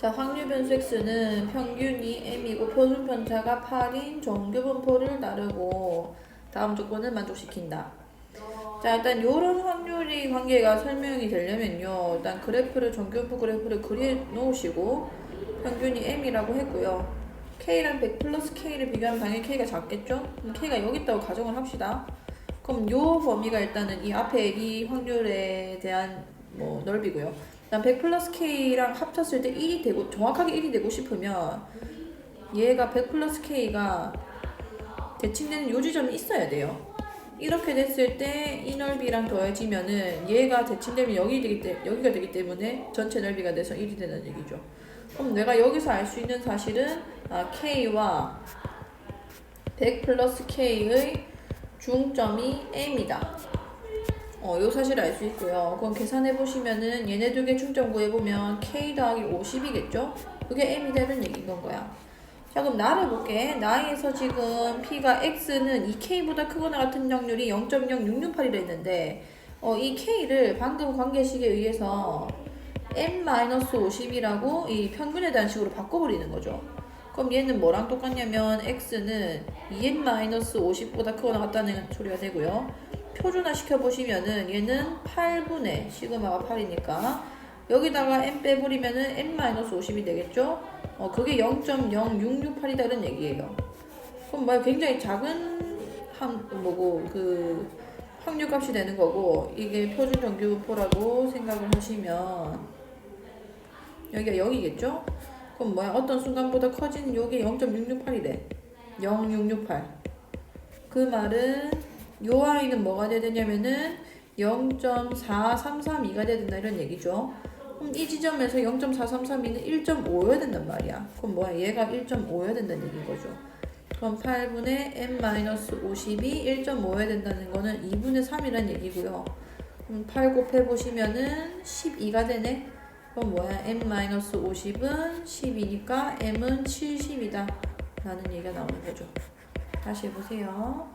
자, 확률 변수 x는 평균이 m이고 표준 편차가 8인 정규분포를 나르고 다음 조건을 만족시킨다. 자, 일단 요런 확률이 관계가 설명이 되려면요. 일단 그래프를 정규분포 그래프를 그려 놓으시고 평균이 m이라고 했고요. k랑 100 플러스 k를 비교하면 당연히 k가 작겠죠? 그럼 k가 여기 있다고 가정을 합시다. 그럼 요 범위가 일단은 이 앞에 이 확률에 대한 뭐 넓이고요. 그다음 100 플러스 k랑 합쳤을 때 1이 되고 정확하게 1이 되고 싶으면 얘가 100 플러스 k가 대칭되는 요 지점이 있어야 돼요. 이렇게 됐을 때 이 넓이랑 더해지면은 얘가 대칭되면 여기 되기 때 여기가 되기 때문에 전체 넓이가 돼서 1이 되는 얘기죠. 그럼 내가 여기서 알 수 있는 사실은 아, k와 100 플러스 k의 중점이 m이다. 어, 요 사실을 알수 있고요. 그럼 계산해 보시면은 얘네 두개 중점 구해 보면 k 더하기 50이겠죠? 그게 m이 되는 얘기인 건 거야. 자, 그럼 나를 볼게. 나에서 지금 p가 x는 이 k보다 크거나 같은 확률이 0.0668이라 했는데, 어, 이 k를 방금 관계식에 의해서 m-50이라고 이 평균에 대한 식으로 바꿔버리는 거죠. 그럼 얘는 뭐랑 똑같냐면 x는 2n-50보다 크거나 같다는 소리가 되고요. 표준화 시켜보시면은 얘는 8분의 시그마가 8이니까 여기다가 m 빼버리면은 n-50이 되겠죠? 어, 그게 0.0668이다 이런 얘기예요. 그럼 뭐 굉장히 작은 한 뭐고 그 확률 값이 되는 거고 이게 표준 정규분포라고 생각을 하시면 여기가 0이겠죠? 그럼 뭐야 어떤 순간보다 커진 요게 0.668이래 0668 그 말은 요 아이는 뭐가 돼야 되냐면은 0.4332가 돼야 된다 이런 얘기죠 그럼 이 지점에서 0.4332는 1.5여야 된단 말이야 그럼 뭐야 얘가 1.5여야 된다는 얘기인 거죠 그럼 8분의 n-50이 1.5여야 된다는 거는 2분의 3이란 얘기고요 그럼 8 곱해보시면은 12가 되네 그럼 뭐야? m-50은 10이니까 m은 70이다. 라는 얘기가 나오는 거죠. 다시 해보세요.